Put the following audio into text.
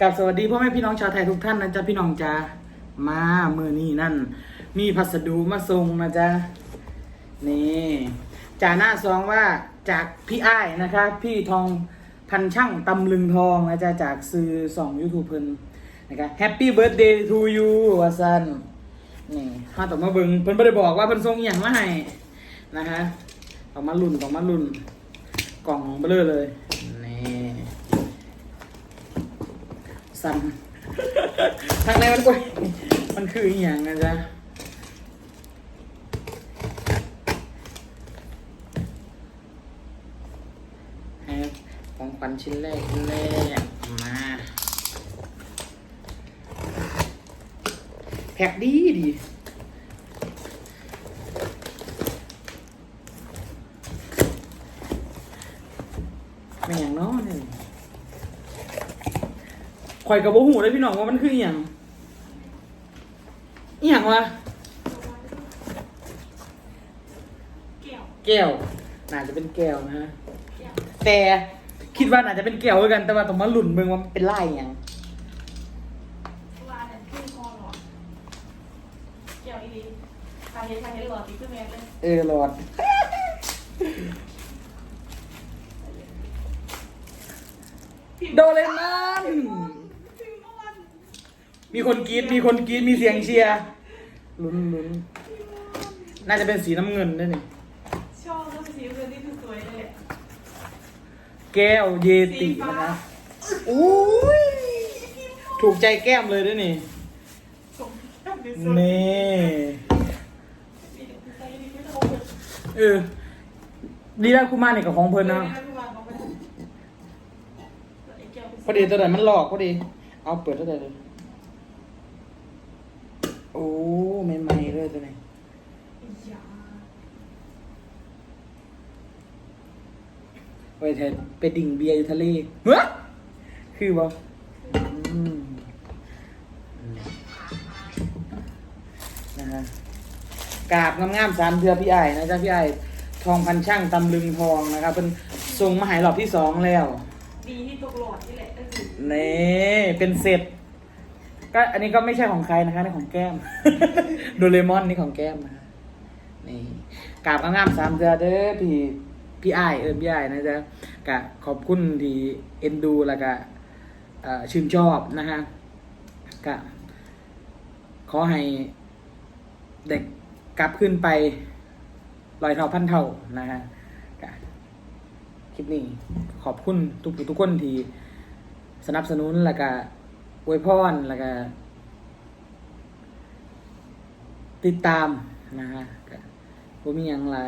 กับสวัสดีพ่อแม่พี่น้องชาวไทยทุกท่านนะจ๊ะพี่น้องจ้ามามือนี้นั่น มีพัสดุมาส่งนะจ๊ะนี่จ่าหน้าซองว่าจากพี่อ้ายนะคะ พี่ทองพันช่างตำลึงทองนะจ๊ะจากซื้อสองยูทูบเพิ่นนะคะแฮปปี้เบิร์ a เดย์ทูยูว่าซันนี่ถ้าต่อมาเบิงเพิ่นไม่ได้บอกว่าเพิ่นส่งอย่างมาให้นะคะต้องมาลุ่นต้องมาลุ่นกล่องเบลอเลย นี่ สั่นทางในมันโอ้ยมันคืออหย่างนะจ๊ะของขวัญชิ้นแรกชิ้นแรกมาแพ็กดีดีไม่อย่างน้อนี่ ข่อยกับโบหูเลยพี่น้องว่ามันคืออหย่างอหย่างวะแก้วแก้วน่าจะเป็นแก้วนะฮะแก้วแต่คิดว่าน่าจะเป็นแก้วเหมือนกันแต่ว่าต้องมาหลุ่นเบิ่งว่ามันเป็นไล่อหย่างว่าแต่ขึ้นคอหลอดแก้วอีลีทายเห็นทายเห็นหลอดตีขึ้นแม่เลยเออหลอด โดเรมอนถึงเมื่อวัน มีคนกรีดมีคนกรีดมีเสียงเชียร์ลุ้นลุ้นน่าจะเป็นสีน้ำเงินด้วยนี่ชอบแล้วสีเงินนี่คือสวยเลยแก้วเยตินะคะอุ้ยถูกใจแก้มเลยด้วยนี่สมแก้วสวยนี่ใจดีไม่ต้องเออดีแล้วคุณมาเนี่ยกับของเพลินนะพอดีตัวไหนมันหลอกพอดี เอาเปิดตัวไหนเลย โอ้ไม่ไม่ๆเลยตัวไหนไปแทนไปดิ่งเบียร์อยู่ทะเลเฮ้ยคือบ่อืมนะฮะกราบงามๆสามเทือพี่ไอ้ายนะจ๊ะพี่ไอ้ายทองพันช่างตำลึงทองนะครับเป็นส่งมาใหายรอบที่สองแล้ว ดีที่ตกหลอดนี่แหละก็คือนี่เป็นเสร็จ ก็อันนี้ก็ไม่ใช่ของใครนะคะนี่ของแก้ม โดเรมอนนี่ของแก้มนะคะนี่กราบงามๆสามเทือเด้อพี่พี่ไอายเออพี่ไอ้ายนะจ๊ะกะขอบคุณที่เอ็นดูแล้วก็เอ่อชื่นชอบนะฮะกะขอให้เด็กกลับขึ้นไปลอยเท่าพันเท่านะฮะกะคลิปนี้ขอบคุณทุกทุกคนที่สนับสนุนแล้วก็ อวยพรแล้วก็ ติดตามนะฮะก็มีอย่างไร